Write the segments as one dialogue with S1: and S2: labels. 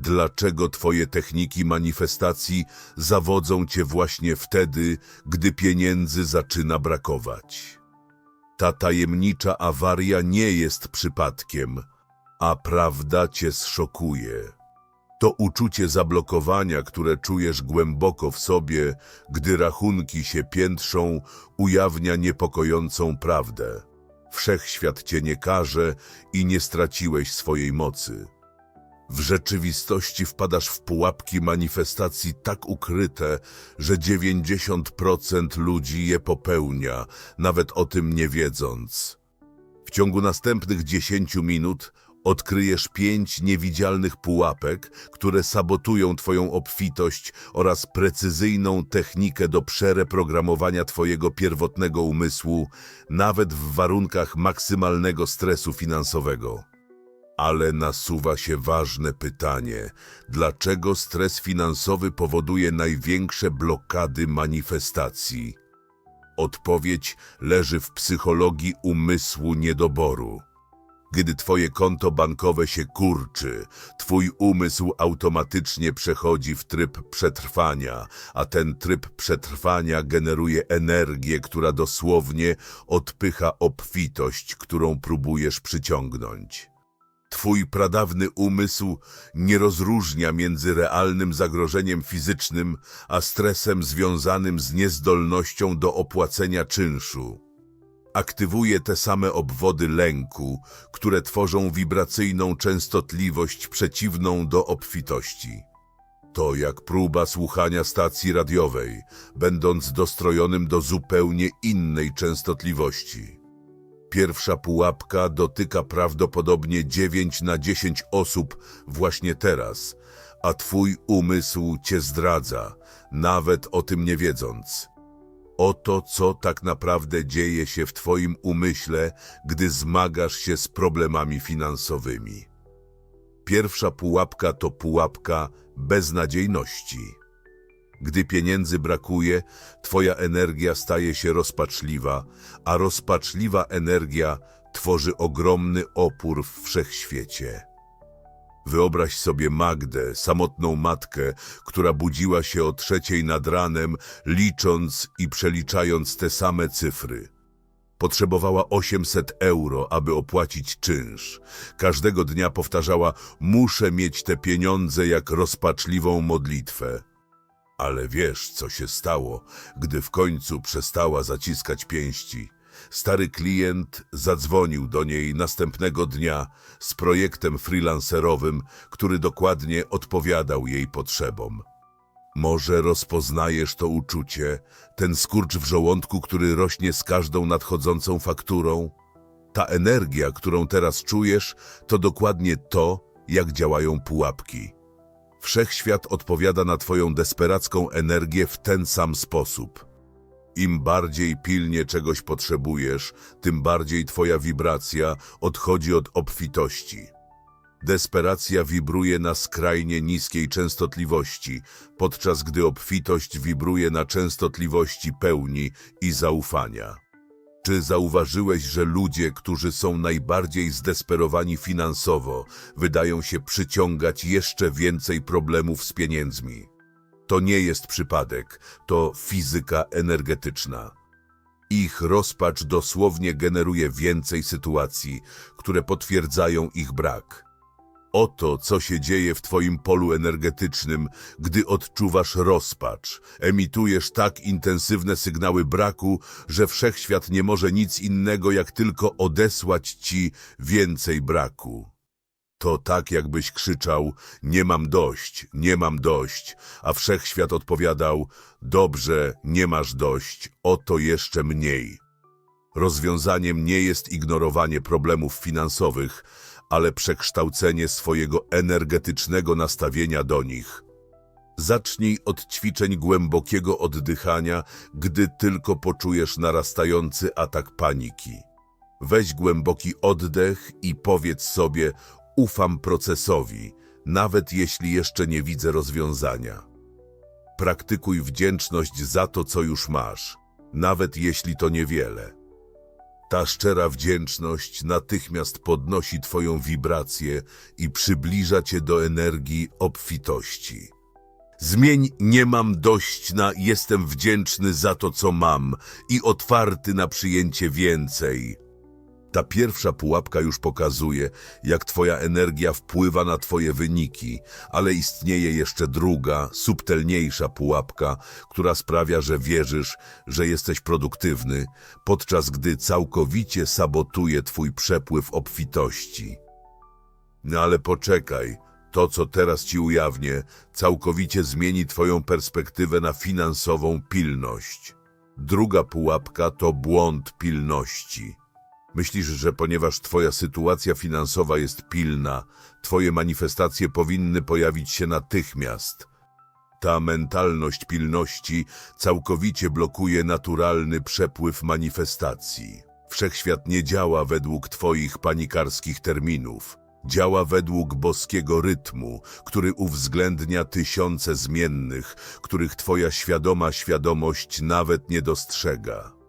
S1: dlaczego twoje techniki manifestacji zawodzą cię właśnie wtedy, gdy pieniędzy zaczyna brakować. Ta tajemnicza awaria nie jest przypadkiem, a prawda cię zszokuje. To uczucie zablokowania, które czujesz głęboko w sobie, gdy rachunki się piętrzą, ujawnia niepokojącą prawdę. Wszechświat cię nie karze i nie straciłeś swojej mocy. W rzeczywistości wpadasz w pułapki manifestacji tak ukryte, że 90% ludzi je popełnia, nawet o tym nie wiedząc. W ciągu następnych 10 minut odkryjesz pięć niewidzialnych pułapek, które sabotują Twoją obfitość oraz precyzyjną technikę do przereprogramowania Twojego pierwotnego umysłu, nawet w warunkach maksymalnego stresu finansowego. Ale nasuwa się ważne pytanie: dlaczego stres finansowy powoduje największe blokady manifestacji? Odpowiedź leży w psychologii umysłu niedoboru. Gdy twoje konto bankowe się kurczy, twój umysł automatycznie przechodzi w tryb przetrwania, a ten tryb przetrwania generuje energię, która dosłownie odpycha obfitość, którą próbujesz przyciągnąć. Twój pradawny umysł nie rozróżnia między realnym zagrożeniem fizycznym, a stresem związanym z niezdolnością do opłacenia czynszu. Aktywuje te same obwody lęku, które tworzą wibracyjną częstotliwość przeciwną do obfitości. To jak próba słuchania stacji radiowej, będąc dostrojonym do zupełnie innej częstotliwości. Pierwsza pułapka dotyka prawdopodobnie 9 na 10 osób właśnie teraz, a twój umysł cię zdradza, nawet o tym nie wiedząc. Oto co tak naprawdę dzieje się w twoim umyśle, gdy zmagasz się z problemami finansowymi. Pierwsza pułapka to pułapka beznadziejności. Gdy pieniędzy brakuje, twoja energia staje się rozpaczliwa, a rozpaczliwa energia tworzy ogromny opór w wszechświecie. Wyobraź sobie Magdę, samotną matkę, która budziła się o trzeciej nad ranem, licząc i przeliczając te same cyfry. Potrzebowała 800 euro, aby opłacić czynsz. Każdego dnia powtarzała: Muszę mieć te pieniądze jak rozpaczliwą modlitwę. Ale wiesz, co się stało, gdy w końcu przestała zaciskać pięści. Stary klient zadzwonił do niej następnego dnia z projektem freelancerowym, który dokładnie odpowiadał jej potrzebom. Może rozpoznajesz to uczucie, ten skurcz w żołądku, który rośnie z każdą nadchodzącą fakturą? Ta energia, którą teraz czujesz, to dokładnie to, jak działają pułapki. Wszechświat odpowiada na Twoją desperacką energię w ten sam sposób. Im bardziej pilnie czegoś potrzebujesz, tym bardziej Twoja wibracja odchodzi od obfitości. Desperacja wibruje na skrajnie niskiej częstotliwości, podczas gdy obfitość wibruje na częstotliwości pełni i zaufania. Czy zauważyłeś, że ludzie, którzy są najbardziej zdesperowani finansowo, wydają się przyciągać jeszcze więcej problemów z pieniędzmi? To nie jest przypadek, to fizyka energetyczna. Ich rozpacz dosłownie generuje więcej sytuacji, które potwierdzają ich brak. Oto, co się dzieje w Twoim polu energetycznym, gdy odczuwasz rozpacz. Emitujesz tak intensywne sygnały braku, że wszechświat nie może nic innego, jak tylko odesłać Ci więcej braku. To tak, jakbyś krzyczał: Nie mam dość, nie mam dość, a wszechświat odpowiadał: Dobrze, nie masz dość, oto jeszcze mniej. Rozwiązaniem nie jest ignorowanie problemów finansowych, ale przekształcenie swojego energetycznego nastawienia do nich. Zacznij od ćwiczeń głębokiego oddychania, gdy tylko poczujesz narastający atak paniki. Weź głęboki oddech i powiedz sobie: Ufam procesowi, nawet jeśli jeszcze nie widzę rozwiązania. Praktykuj wdzięczność za to, co już masz, nawet jeśli to niewiele. Ta szczera wdzięczność natychmiast podnosi Twoją wibrację i przybliża Cię do energii obfitości. Zmień nie mam dość na jestem wdzięczny za to, co mam i otwarty na przyjęcie więcej. Ta pierwsza pułapka już pokazuje, jak Twoja energia wpływa na Twoje wyniki, ale istnieje jeszcze druga, subtelniejsza pułapka, która sprawia, że wierzysz, że jesteś produktywny, podczas gdy całkowicie sabotuje Twój przepływ obfitości. No ale poczekaj, to co teraz Ci ujawnię, całkowicie zmieni Twoją perspektywę na finansową pilność. Druga pułapka to błąd pilności. Myślisz, że ponieważ Twoja sytuacja finansowa jest pilna, Twoje manifestacje powinny pojawić się natychmiast. Ta mentalność pilności całkowicie blokuje naturalny przepływ manifestacji. Wszechświat nie działa według Twoich panikarskich terminów. Działa według boskiego rytmu, który uwzględnia tysiące zmiennych, których Twoja świadoma świadomość nawet nie dostrzega.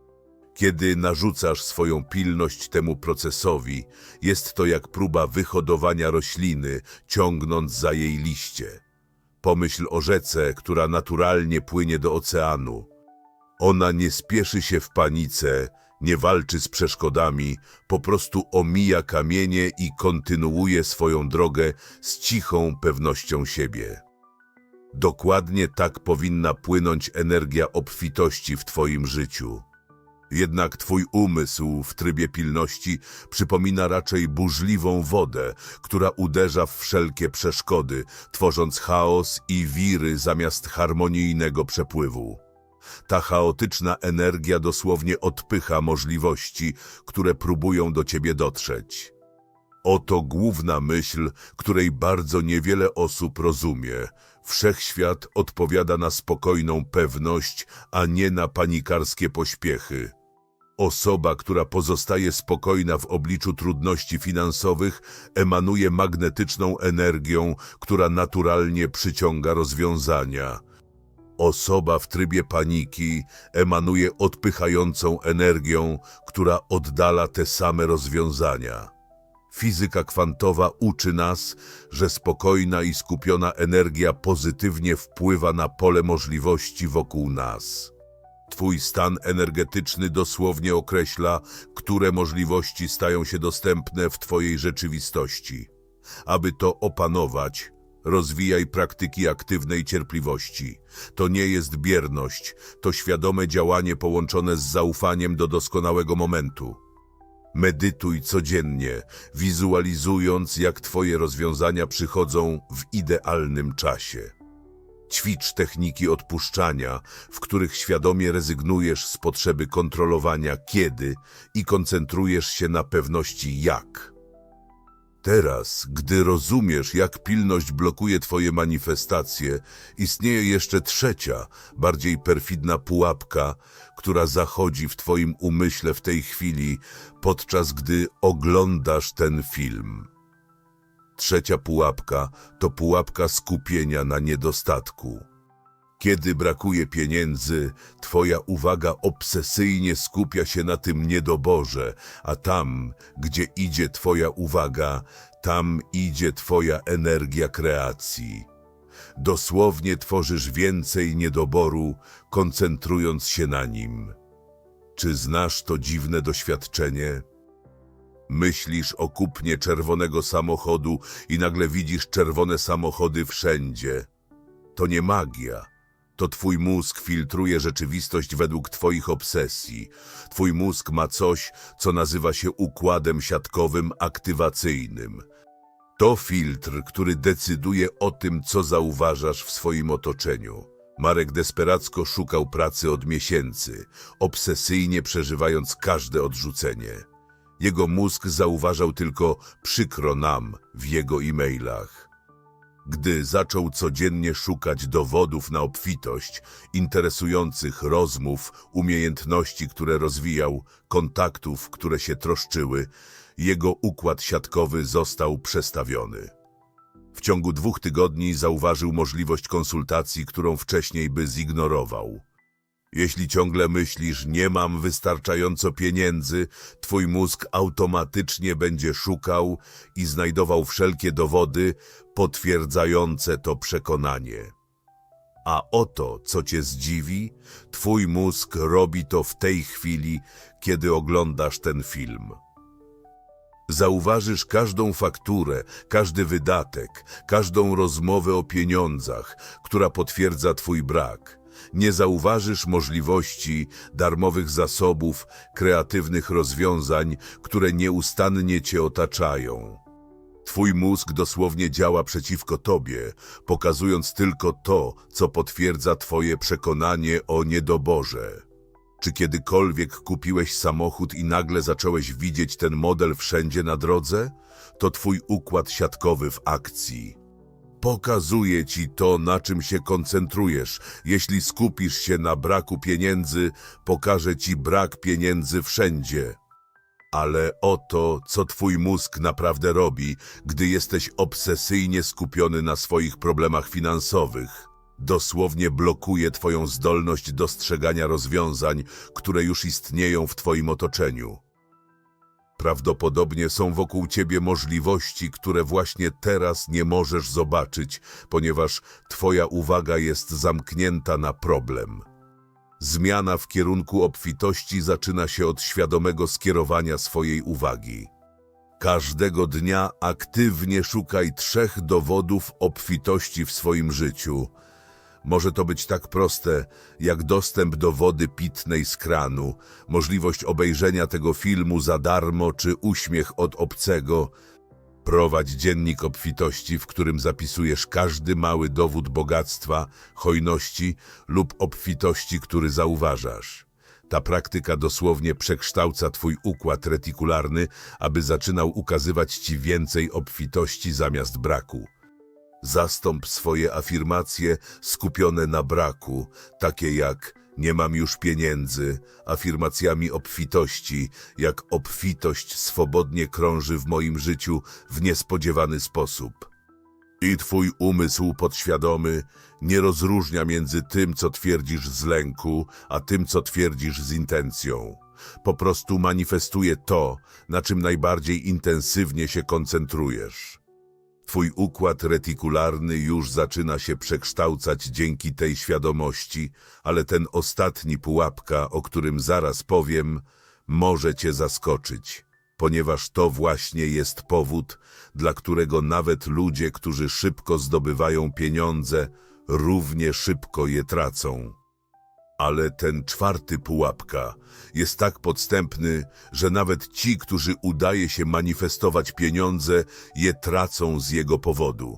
S1: Kiedy narzucasz swoją pilność temu procesowi, jest to jak próba wyhodowania rośliny, ciągnąc za jej liście. Pomyśl o rzece, która naturalnie płynie do oceanu. Ona nie spieszy się w panice, nie walczy z przeszkodami, po prostu omija kamienie i kontynuuje swoją drogę z cichą pewnością siebie. Dokładnie tak powinna płynąć energia obfitości w Twoim życiu. Jednak twój umysł w trybie pilności przypomina raczej burzliwą wodę, która uderza w wszelkie przeszkody, tworząc chaos i wiry zamiast harmonijnego przepływu. Ta chaotyczna energia dosłownie odpycha możliwości, które próbują do ciebie dotrzeć. Oto główna myśl, której bardzo niewiele osób rozumie. Wszechświat odpowiada na spokojną pewność, a nie na panikarskie pośpiechy. Osoba, która pozostaje spokojna w obliczu trudności finansowych, emanuje magnetyczną energią, która naturalnie przyciąga rozwiązania. Osoba w trybie paniki emanuje odpychającą energią, która oddala te same rozwiązania. Fizyka kwantowa uczy nas, że spokojna i skupiona energia pozytywnie wpływa na pole możliwości wokół nas. Twój stan energetyczny dosłownie określa, które możliwości stają się dostępne w Twojej rzeczywistości. Aby to opanować, rozwijaj praktyki aktywnej cierpliwości. To nie jest bierność, to świadome działanie połączone z zaufaniem do doskonałego momentu. Medytuj codziennie, wizualizując, jak Twoje rozwiązania przychodzą w idealnym czasie. Ćwicz techniki odpuszczania, w których świadomie rezygnujesz z potrzeby kontrolowania kiedy i koncentrujesz się na pewności jak. Teraz, gdy rozumiesz, jak pilność blokuje Twoje manifestacje, istnieje jeszcze trzecia, bardziej perfidna pułapka, która zachodzi w Twoim umyśle w tej chwili, podczas gdy oglądasz ten film. Trzecia pułapka to pułapka skupienia na niedostatku. Kiedy brakuje pieniędzy, Twoja uwaga obsesyjnie skupia się na tym niedoborze, a tam, gdzie idzie Twoja uwaga, tam idzie Twoja energia kreacji. Dosłownie tworzysz więcej niedoboru, koncentrując się na nim. Czy znasz to dziwne doświadczenie? Myślisz o kupnie czerwonego samochodu i nagle widzisz czerwone samochody wszędzie. To nie magia. To twój mózg filtruje rzeczywistość według twoich obsesji. Twój mózg ma coś, co nazywa się układem siatkowym aktywacyjnym. To filtr, który decyduje o tym, co zauważasz w swoim otoczeniu. Marek desperacko szukał pracy od miesięcy, obsesyjnie przeżywając każde odrzucenie. Jego mózg zauważał tylko przykro nam w jego e-mailach. Gdy zaczął codziennie szukać dowodów na obfitość, interesujących rozmów, umiejętności, które rozwijał, kontaktów, które się troszczyły, jego układ siatkowy został przestawiony. W ciągu dwóch tygodni zauważył możliwość konsultacji, którą wcześniej by zignorował. Jeśli ciągle myślisz, nie mam wystarczająco pieniędzy, twój mózg automatycznie będzie szukał i znajdował wszelkie dowody potwierdzające to przekonanie. A oto, co cię zdziwi, twój mózg robi to w tej chwili, kiedy oglądasz ten film. Zauważysz każdą fakturę, każdy wydatek, każdą rozmowę o pieniądzach, która potwierdza twój brak. Nie zauważysz możliwości, darmowych zasobów, kreatywnych rozwiązań, które nieustannie cię otaczają. Twój mózg dosłownie działa przeciwko tobie, pokazując tylko to, co potwierdza twoje przekonanie o niedoborze. Czy kiedykolwiek kupiłeś samochód i nagle zacząłeś widzieć ten model wszędzie na drodze? To twój układ siatkowy w akcji. Pokazuje ci to, na czym się koncentrujesz. Jeśli skupisz się na braku pieniędzy, pokaże ci brak pieniędzy wszędzie. Ale oto, co twój mózg naprawdę robi, gdy jesteś obsesyjnie skupiony na swoich problemach finansowych. Dosłownie blokuje twoją zdolność dostrzegania rozwiązań, które już istnieją w twoim otoczeniu. Prawdopodobnie są wokół ciebie możliwości, które właśnie teraz nie możesz zobaczyć, ponieważ twoja uwaga jest zamknięta na problem. Zmiana w kierunku obfitości zaczyna się od świadomego skierowania swojej uwagi. Każdego dnia aktywnie szukaj trzech dowodów obfitości w swoim życiu. Może to być tak proste, jak dostęp do wody pitnej z kranu, możliwość obejrzenia tego filmu za darmo czy uśmiech od obcego. Prowadź dziennik obfitości, w którym zapisujesz każdy mały dowód bogactwa, hojności lub obfitości, który zauważasz. Ta praktyka dosłownie przekształca twój układ retikularny, aby zaczynał ukazywać ci więcej obfitości zamiast braku. Zastąp swoje afirmacje skupione na braku, takie jak nie mam już pieniędzy, afirmacjami obfitości, jak obfitość swobodnie krąży w moim życiu w niespodziewany sposób. I twój umysł podświadomy nie rozróżnia między tym, co twierdzisz z lęku, a tym, co twierdzisz z intencją. Po prostu manifestuje to, na czym najbardziej intensywnie się koncentrujesz. Twój układ retikularny już zaczyna się przekształcać dzięki tej świadomości, ale ten ostatni pułapka, o którym zaraz powiem, może cię zaskoczyć, ponieważ to właśnie jest powód, dla którego nawet ludzie, którzy szybko zdobywają pieniądze, równie szybko je tracą. Ale ten czwarty pułapka jest tak podstępny, że nawet ci, którzy udaje się manifestować pieniądze, je tracą z jego powodu.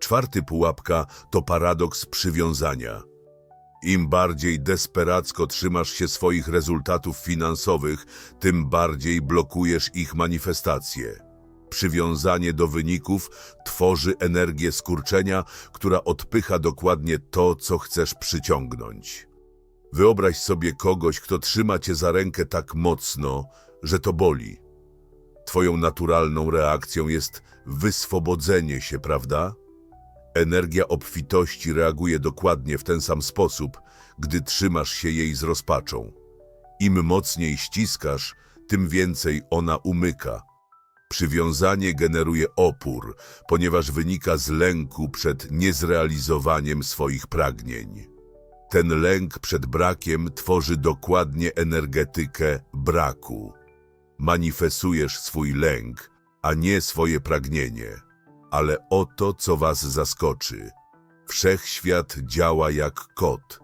S1: Czwarty pułapka to paradoks przywiązania. Im bardziej desperacko trzymasz się swoich rezultatów finansowych, tym bardziej blokujesz ich manifestacje. Przywiązanie do wyników tworzy energię skurczenia, która odpycha dokładnie to, co chcesz przyciągnąć. Wyobraź sobie kogoś, kto trzyma cię za rękę tak mocno, że to boli. Twoją naturalną reakcją jest wyswobodzenie się, prawda? Energia obfitości reaguje dokładnie w ten sam sposób, gdy trzymasz się jej z rozpaczą. Im mocniej ściskasz, tym więcej ona umyka. Przywiązanie generuje opór, ponieważ wynika z lęku przed niezrealizowaniem swoich pragnień. Ten lęk przed brakiem tworzy dokładnie energetykę braku. Manifestujesz swój lęk, a nie swoje pragnienie. Ale oto, co was zaskoczy. Wszechświat działa jak kot.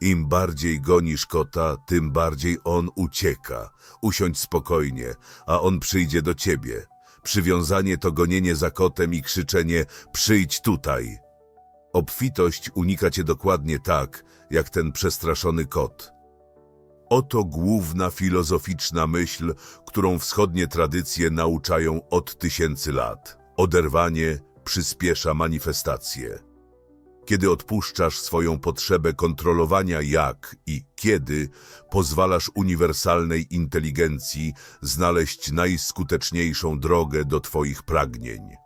S1: Im bardziej gonisz kota, tym bardziej on ucieka. Usiądź spokojnie, a on przyjdzie do ciebie. Przywiązanie to gonienie za kotem i krzyczenie przyjdź tutaj. Obfitość unika cię dokładnie tak, jak ten przestraszony kot. Oto główna filozoficzna myśl, którą wschodnie tradycje nauczają od tysięcy lat. Oderwanie przyspiesza manifestację. Kiedy odpuszczasz swoją potrzebę kontrolowania jak i kiedy, pozwalasz uniwersalnej inteligencji znaleźć najskuteczniejszą drogę do Twoich pragnień.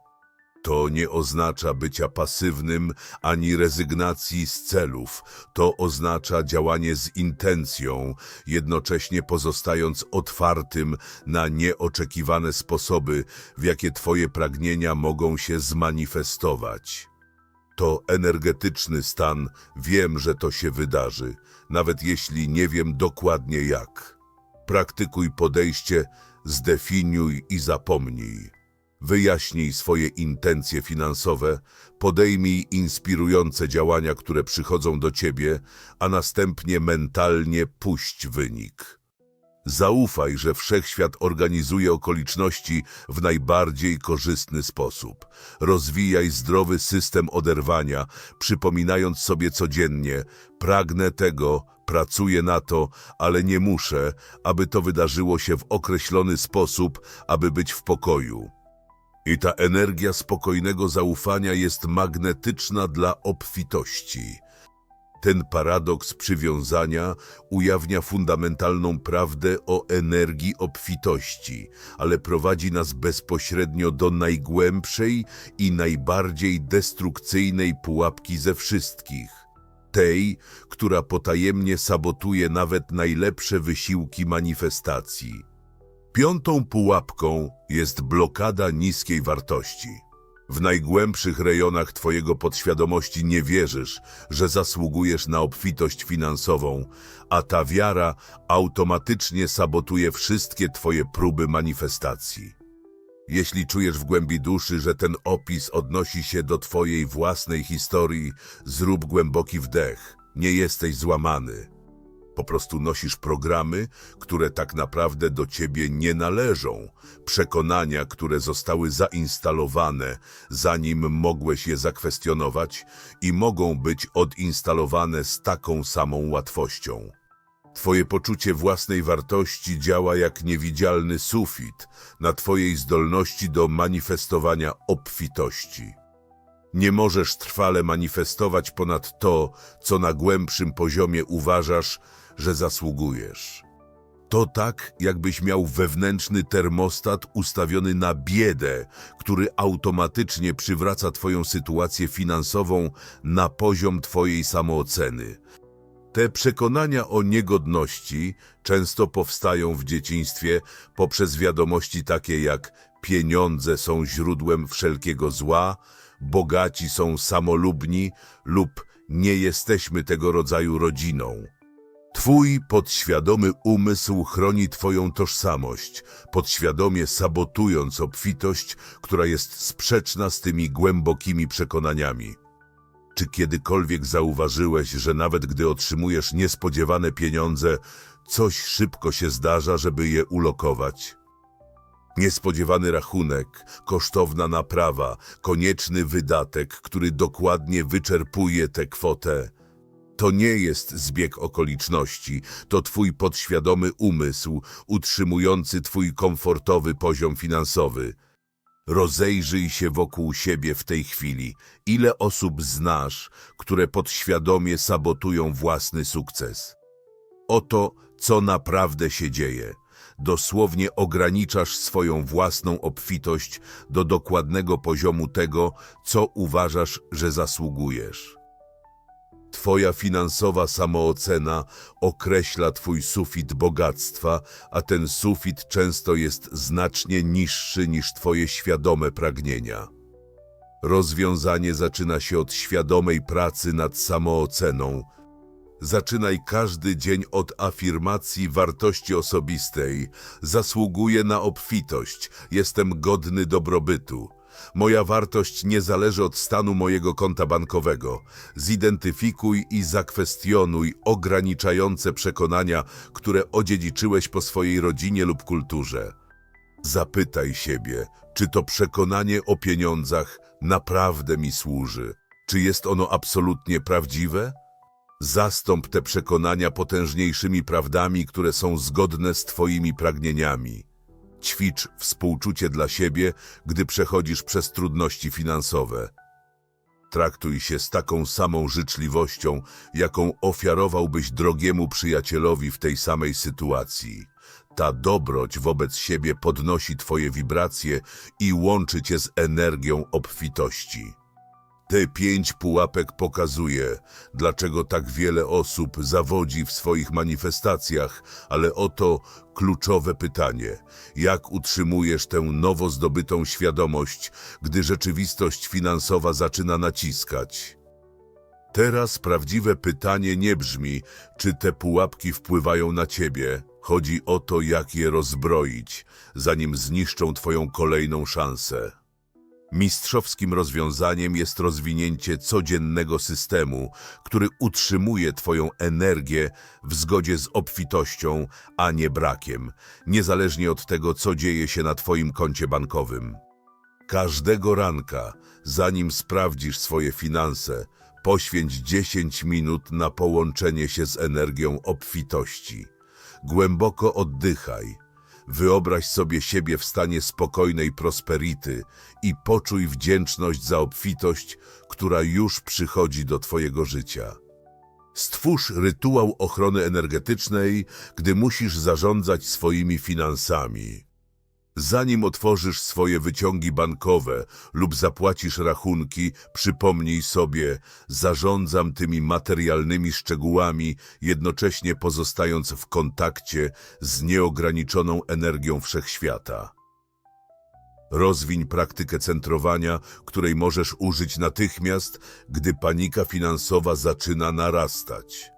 S1: To nie oznacza bycia pasywnym ani rezygnacji z celów. To oznacza działanie z intencją, jednocześnie pozostając otwartym na nieoczekiwane sposoby, w jakie Twoje pragnienia mogą się zmanifestować. To energetyczny stan, wiem, że to się wydarzy, nawet jeśli nie wiem dokładnie jak. Praktykuj podejście, zdefiniuj i zapomnij. Wyjaśnij swoje intencje finansowe, podejmij inspirujące działania, które przychodzą do ciebie, a następnie mentalnie puść wynik. Zaufaj, że wszechświat organizuje okoliczności w najbardziej korzystny sposób. Rozwijaj zdrowy system oderwania, przypominając sobie codziennie: pragnę tego, pracuję na to, ale nie muszę, aby to wydarzyło się w określony sposób, aby być w pokoju. I ta energia spokojnego zaufania jest magnetyczna dla obfitości. Ten paradoks przywiązania ujawnia fundamentalną prawdę o energii obfitości, ale prowadzi nas bezpośrednio do najgłębszej i najbardziej destrukcyjnej pułapki ze wszystkich. Tej, która potajemnie sabotuje nawet najlepsze wysiłki manifestacji. Piątą pułapką jest blokada niskiej wartości. W najgłębszych rejonach Twojego podświadomości nie wierzysz, że zasługujesz na obfitość finansową, a ta wiara automatycznie sabotuje wszystkie Twoje próby manifestacji. Jeśli czujesz w głębi duszy, że ten opis odnosi się do Twojej własnej historii, zrób głęboki wdech. Nie jesteś złamany. Po prostu nosisz programy, które tak naprawdę do ciebie nie należą, przekonania, które zostały zainstalowane, zanim mogłeś je zakwestionować i mogą być odinstalowane z taką samą łatwością. Twoje poczucie własnej wartości działa jak niewidzialny sufit na Twojej zdolności do manifestowania obfitości. Nie możesz trwale manifestować ponad to, co na głębszym poziomie uważasz, że zasługujesz. To tak, jakbyś miał wewnętrzny termostat ustawiony na biedę, który automatycznie przywraca Twoją sytuację finansową na poziom Twojej samooceny. Te przekonania o niegodności często powstają w dzieciństwie poprzez wiadomości takie jak pieniądze są źródłem wszelkiego zła, bogaci są samolubni lub nie jesteśmy tego rodzaju rodziną. Twój podświadomy umysł chroni Twoją tożsamość, podświadomie sabotując obfitość, która jest sprzeczna z tymi głębokimi przekonaniami. Czy kiedykolwiek zauważyłeś, że nawet gdy otrzymujesz niespodziewane pieniądze, coś szybko się zdarza, żeby je ulokować? Niespodziewany rachunek, kosztowna naprawa, konieczny wydatek, który dokładnie wyczerpuje tę kwotę. To nie jest zbieg okoliczności, to twój podświadomy umysł, utrzymujący twój komfortowy poziom finansowy. Rozejrzyj się wokół siebie w tej chwili. Ile osób znasz, które podświadomie sabotują własny sukces? Oto, co naprawdę się dzieje. Dosłownie ograniczasz swoją własną obfitość do dokładnego poziomu tego, co uważasz, że zasługujesz. Twoja finansowa samoocena określa Twój sufit bogactwa, a ten sufit często jest znacznie niższy niż Twoje świadome pragnienia. Rozwiązanie zaczyna się od świadomej pracy nad samooceną. Zaczynaj każdy dzień od afirmacji wartości osobistej. Zasługuję na obfitość, jestem godny dobrobytu. Moja wartość nie zależy od stanu mojego konta bankowego. Zidentyfikuj i zakwestionuj ograniczające przekonania, które odziedziczyłeś po swojej rodzinie lub kulturze. Zapytaj siebie, czy to przekonanie o pieniądzach naprawdę mi służy? Czy jest ono absolutnie prawdziwe? Zastąp te przekonania potężniejszymi prawdami, które są zgodne z Twoimi pragnieniami. Ćwicz współczucie dla siebie, gdy przechodzisz przez trudności finansowe. Traktuj się z taką samą życzliwością, jaką ofiarowałbyś drogiemu przyjacielowi w tej samej sytuacji. Ta dobroć wobec siebie podnosi twoje wibracje i łączy cię z energią obfitości. Te pięć pułapek pokazuje, dlaczego tak wiele osób zawodzi w swoich manifestacjach, ale oto kluczowe pytanie: jak utrzymujesz tę nowo zdobytą świadomość, gdy rzeczywistość finansowa zaczyna naciskać? Teraz prawdziwe pytanie nie brzmi, czy te pułapki wpływają na ciebie. Chodzi o to, jak je rozbroić, zanim zniszczą twoją kolejną szansę. Mistrzowskim rozwiązaniem jest rozwinięcie codziennego systemu, który utrzymuje Twoją energię w zgodzie z obfitością, a nie brakiem, niezależnie od tego, co dzieje się na Twoim koncie bankowym. Każdego ranka, zanim sprawdzisz swoje finanse, poświęć 10 minut na połączenie się z energią obfitości. Głęboko oddychaj. Wyobraź sobie siebie w stanie spokojnej prosperity i poczuj wdzięczność za obfitość, która już przychodzi do Twojego życia. Stwórz rytuał ochrony energetycznej, gdy musisz zarządzać swoimi finansami. Zanim otworzysz swoje wyciągi bankowe lub zapłacisz rachunki, przypomnij sobie, zarządzam tymi materialnymi szczegółami, jednocześnie pozostając w kontakcie z nieograniczoną energią wszechświata. Rozwiń praktykę centrowania, której możesz użyć natychmiast, gdy panika finansowa zaczyna narastać.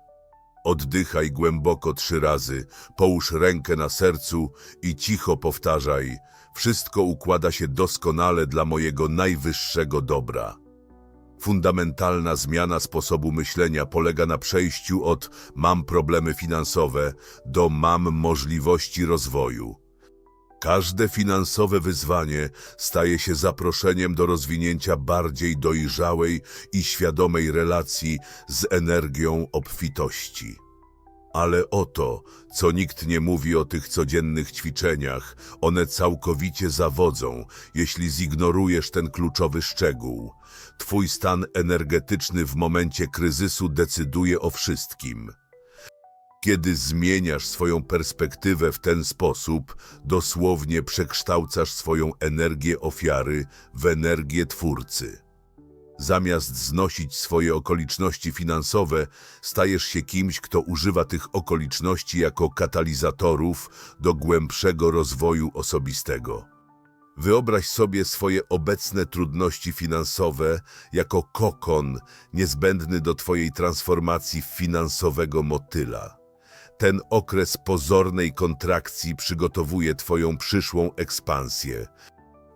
S1: Oddychaj głęboko trzy razy, połóż rękę na sercu i cicho powtarzaj: Wszystko układa się doskonale dla mojego najwyższego dobra. Fundamentalna zmiana sposobu myślenia polega na przejściu od mam problemy finansowe do mam możliwości rozwoju. Każde finansowe wyzwanie staje się zaproszeniem do rozwinięcia bardziej dojrzałej i świadomej relacji z energią obfitości. Ale oto, co nikt nie mówi o tych codziennych ćwiczeniach, one całkowicie zawodzą, jeśli zignorujesz ten kluczowy szczegół. Twój stan energetyczny w momencie kryzysu decyduje o wszystkim. Kiedy zmieniasz swoją perspektywę w ten sposób, dosłownie przekształcasz swoją energię ofiary w energię twórcy. Zamiast znosić swoje okoliczności finansowe, stajesz się kimś, kto używa tych okoliczności jako katalizatorów do głębszego rozwoju osobistego. Wyobraź sobie swoje obecne trudności finansowe jako kokon niezbędny do Twojej transformacji w finansowego motyla. Ten okres pozornej kontrakcji przygotowuje Twoją przyszłą ekspansję.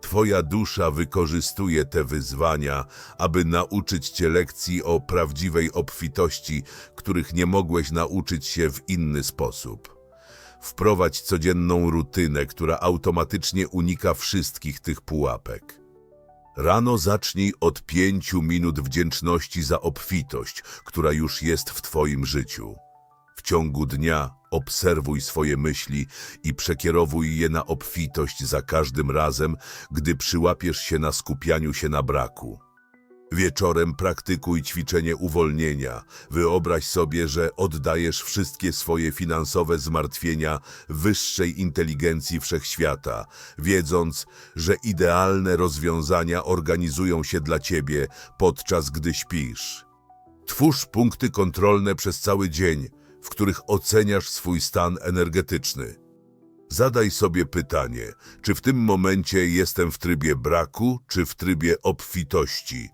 S1: Twoja dusza wykorzystuje te wyzwania, aby nauczyć Cię lekcji o prawdziwej obfitości, których nie mogłeś nauczyć się w inny sposób. Wprowadź codzienną rutynę, która automatycznie unika wszystkich tych pułapek. Rano zacznij od pięciu minut wdzięczności za obfitość, która już jest w Twoim życiu. W ciągu dnia obserwuj swoje myśli i przekierowuj je na obfitość za każdym razem, gdy przyłapiesz się na skupianiu się na braku. Wieczorem praktykuj ćwiczenie uwolnienia. Wyobraź sobie, że oddajesz wszystkie swoje finansowe zmartwienia wyższej inteligencji wszechświata, wiedząc, że idealne rozwiązania organizują się dla ciebie podczas gdy śpisz. Twórz punkty kontrolne przez cały dzień, w których oceniasz swój stan energetyczny. Zadaj sobie pytanie, czy w tym momencie jestem w trybie braku, czy w trybie obfitości.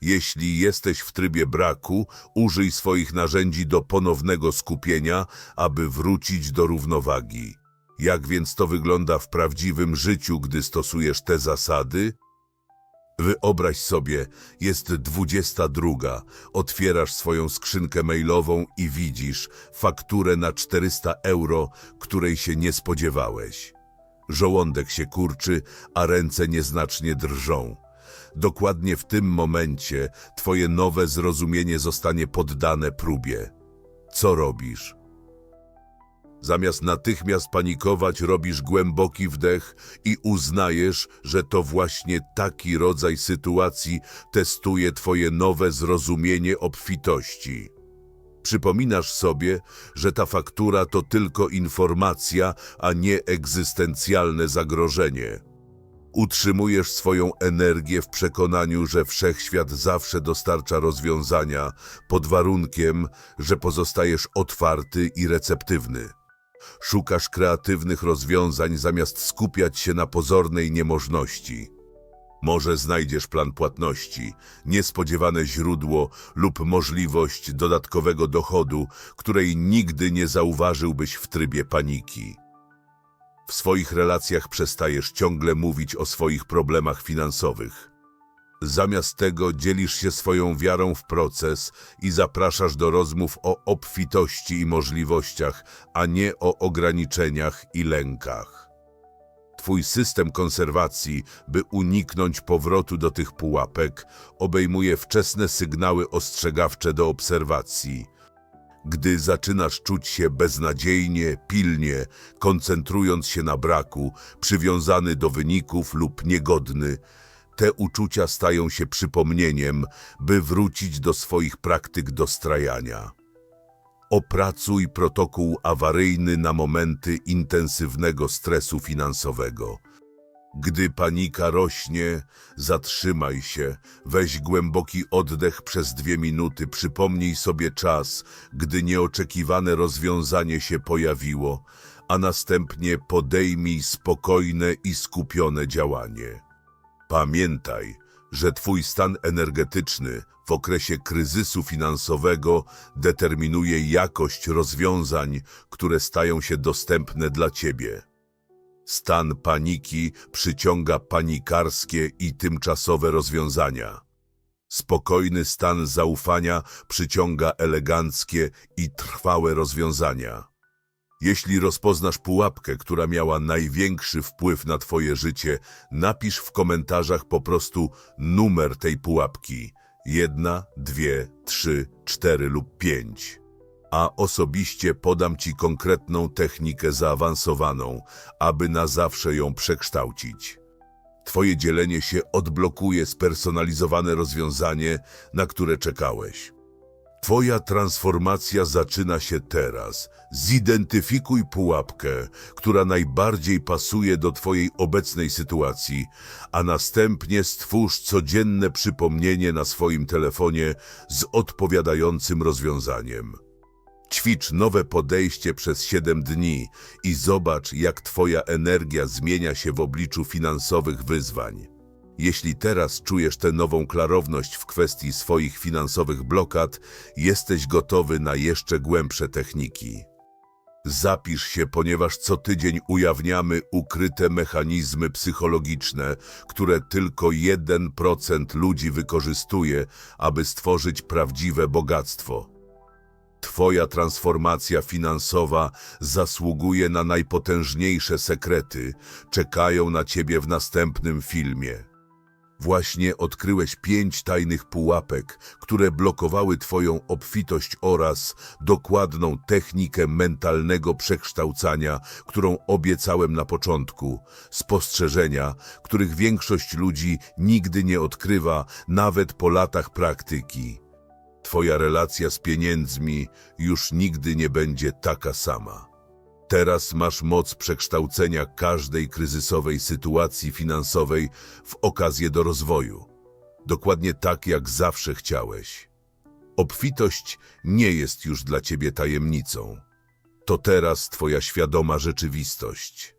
S1: Jeśli jesteś w trybie braku, użyj swoich narzędzi do ponownego skupienia, aby wrócić do równowagi. Jak więc to wygląda w prawdziwym życiu, gdy stosujesz te zasady? Wyobraź sobie, jest dwudziesta druga, otwierasz swoją skrzynkę mailową i widzisz fakturę na 400 euro, której się nie spodziewałeś. Żołądek się kurczy, a ręce nieznacznie drżą. Dokładnie w tym momencie twoje nowe zrozumienie zostanie poddane próbie. Co robisz? Zamiast natychmiast panikować, robisz głęboki wdech i uznajesz, że to właśnie taki rodzaj sytuacji testuje Twoje nowe zrozumienie obfitości. Przypominasz sobie, że ta faktura to tylko informacja, a nie egzystencjalne zagrożenie. Utrzymujesz swoją energię w przekonaniu, że wszechświat zawsze dostarcza rozwiązania, pod warunkiem, że pozostajesz otwarty i receptywny. Szukasz kreatywnych rozwiązań zamiast skupiać się na pozornej niemożności. Może znajdziesz plan płatności, niespodziewane źródło lub możliwość dodatkowego dochodu, której nigdy nie zauważyłbyś w trybie paniki. W swoich relacjach przestajesz ciągle mówić o swoich problemach finansowych. Zamiast tego dzielisz się swoją wiarą w proces i zapraszasz do rozmów o obfitości i możliwościach, a nie o ograniczeniach i lękach. Twój system konserwacji, by uniknąć powrotu do tych pułapek, obejmuje wczesne sygnały ostrzegawcze do obserwacji. Gdy zaczynasz czuć się beznadziejnie, pilnie, koncentrując się na braku, przywiązany do wyników lub niegodny, te uczucia stają się przypomnieniem, by wrócić do swoich praktyk dostrajania. Opracuj protokół awaryjny na momenty intensywnego stresu finansowego. Gdy panika rośnie, zatrzymaj się, weź głęboki oddech przez dwie minuty, przypomnij sobie czas, gdy nieoczekiwane rozwiązanie się pojawiło, a następnie podejmij spokojne i skupione działanie. Pamiętaj, że Twój stan energetyczny w okresie kryzysu finansowego determinuje jakość rozwiązań, które stają się dostępne dla Ciebie. Stan paniki przyciąga panikarskie i tymczasowe rozwiązania. Spokojny stan zaufania przyciąga eleganckie i trwałe rozwiązania. Jeśli rozpoznasz pułapkę, która miała największy wpływ na Twoje życie, napisz w komentarzach po prostu numer tej pułapki. Jedna, dwie, trzy, cztery lub pięć. A osobiście podam Ci konkretną technikę zaawansowaną, aby na zawsze ją przekształcić. Twoje dzielenie się odblokuje spersonalizowane rozwiązanie, na które czekałeś. Twoja transformacja zaczyna się teraz. Zidentyfikuj pułapkę, która najbardziej pasuje do Twojej obecnej sytuacji, a następnie stwórz codzienne przypomnienie na swoim telefonie z odpowiadającym rozwiązaniem. Ćwicz nowe podejście przez 7 dni i zobacz, jak Twoja energia zmienia się w obliczu finansowych wyzwań. Jeśli teraz czujesz tę nową klarowność w kwestii swoich finansowych blokad, jesteś gotowy na jeszcze głębsze techniki. Zapisz się, ponieważ co tydzień ujawniamy ukryte mechanizmy psychologiczne, które tylko 1% ludzi wykorzystuje, aby stworzyć prawdziwe bogactwo. Twoja transformacja finansowa zasługuje na najpotężniejsze sekrety, czekają na Ciebie w następnym filmie. Właśnie odkryłeś pięć tajnych pułapek, które blokowały Twoją obfitość oraz dokładną technikę mentalnego przekształcania, którą obiecałem na początku. Spostrzeżenia, których większość ludzi nigdy nie odkrywa, nawet po latach praktyki. Twoja relacja z pieniędzmi już nigdy nie będzie taka sama. Teraz masz moc przekształcenia każdej kryzysowej sytuacji finansowej w okazję do rozwoju. Dokładnie tak, jak zawsze chciałeś. Obfitość nie jest już dla ciebie tajemnicą. To teraz twoja świadoma rzeczywistość.